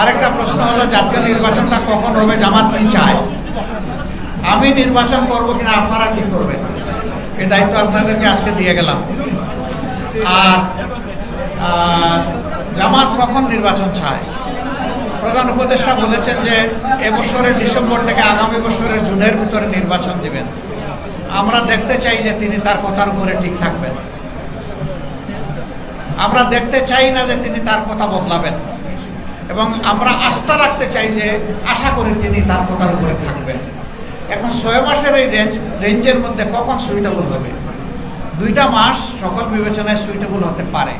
আরেকটা প্রশ্ন হলো, জাতীয় নির্বাচনটা কখন হবে? জামাত কি চায়? আমি নির্বাচন করব কিনা আপনারা ঠিক করবেন। এই দায়িত্ব আপনাদেরকে আজকে দিয়ে গেলাম। আর জামাত কখন নির্বাচন চায়? প্রধান উপদেষ্টা বলেছেন যে এবছরের ডিসেম্বর থেকে আগামী বছরের জুনের ভিতরে নির্বাচন দিবেন। আমরা দেখতে চাই যে তিনি তার কথার উপরে ঠিক থাকবেন। আমরা দেখতে চাই না যে তিনি তার কথা বদলাবেন। এবং আমরা আস্থা রাখতে চাই যে আশা করি তিনি তার কথার উপরে থাকবেন। এখন ছয় মাসের এই রেঞ্জ রেঞ্জের মধ্যে কখন সুইটেবল হবে? দুইটা মাস সকল বিবেচনায় সুইটেবল হতে পারে।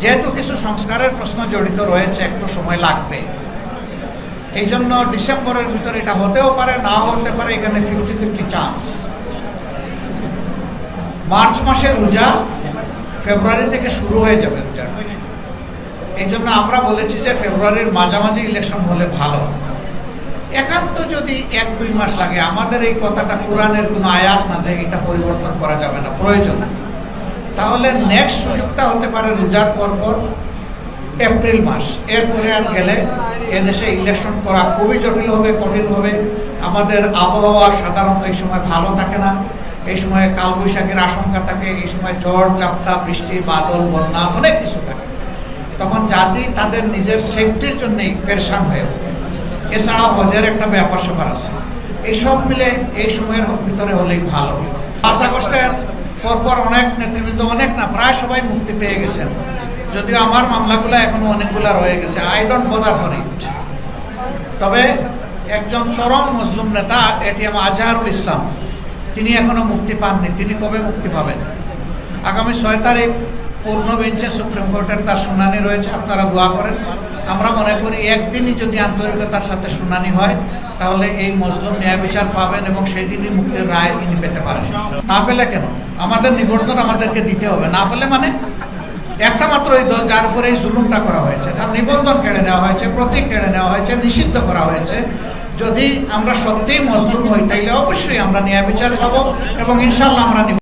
যেহেতু কিছু সংস্কারের প্রশ্ন জড়িত রয়েছে, একটু সময় লাগবে। এই জন্য ডিসেম্বরের ভিতরে এটা হতেও পারে, নাও হতে পারে, এখানে ফিফটি ফিফটি চান্স মার্চ মাসে রোজা ফেব্রুয়ারি থেকে শুরু হয়ে যাবে রোজা এই জন্য আমরা বলেছি যে ফেব্রুয়ারির মাঝামাঝি ইলেকশন হলে ভালো। একান্ত যদি এক দুই মাস লাগে, আমাদের এই কথাটা কোরআনের কোনো আয়াত না যে এটা পরিবর্তন করা যাবে না, প্রয়োজন। তাহলে নেক্সট সুযোগটা হতে পারে রোজার পর পর এপ্রিল মাস। এরপরে আর গেলে এদেশে ইলেকশন করা খুবই জটিল হবে, কঠিন হবে। আমাদের আবহাওয়া সাধারণত এই সময় ভালো থাকে না। এই সময় কালবৈশাখীর আশঙ্কা থাকে, এই সময় ঝড়, ঝাপটা, বৃষ্টি, বাদল, বন্যা, অনেক কিছু থাকে। তখন জাতি তাদের নিজের সেফটির জন্যই পেরেশান হয়ে ওঠে। এছাড়াও হজের একটা ব্যাপার স্যাপার আছে। এইসব মিলে এই সময়ের ভিতরে হলেই ভালো। পাঁচ আগস্টের পরপর অনেক নেতৃবৃন্দ, অনেক না, প্রায় সবাই মুক্তি পেয়ে গেছেন। যদিও আমার মামলাগুলো এখনও অনেকগুলো রয়ে গেছে। I don't bother for it তবে একজন চরম মুসলিম নেতা এটিএম আজহারুল ইসলাম, তিনি এখনও মুক্তি পাননি। তিনি কবে মুক্তি পাবেন? আগামী ছয় তারিখ পূর্ণ বেঞ্চে সুপ্রিম কোর্টের তার শুনানি রয়েছে, আপনারা দোয়া করেন। আমরা মনে করি একদিনই যদি আন্তরিকতার সাথে শুনানি হয়, তাহলে এই মজলুম ন্যায় বিচার পাবেন এবং সেই দিনই মুক্তির রায় তিনি পেতে পারেন। না পেলে কেন? আমাদের নিবন্ধন আমাদেরকে দিতে হবে। না পেলে মানে? একটা মাত্র এই দল, যার উপরে এই জুলুমটা করা হয়েছে। তার নিবন্ধন কেড়ে নেওয়া হয়েছে, প্রতীক কেড়ে নেওয়া হয়েছে, নিষিদ্ধ করা হয়েছে। যদি আমরা সত্যিই মজলুম হই, তাইলে অবশ্যই আমরা ন্যায় বিচার পাবো এবং ইনশাল্লাহ আমরা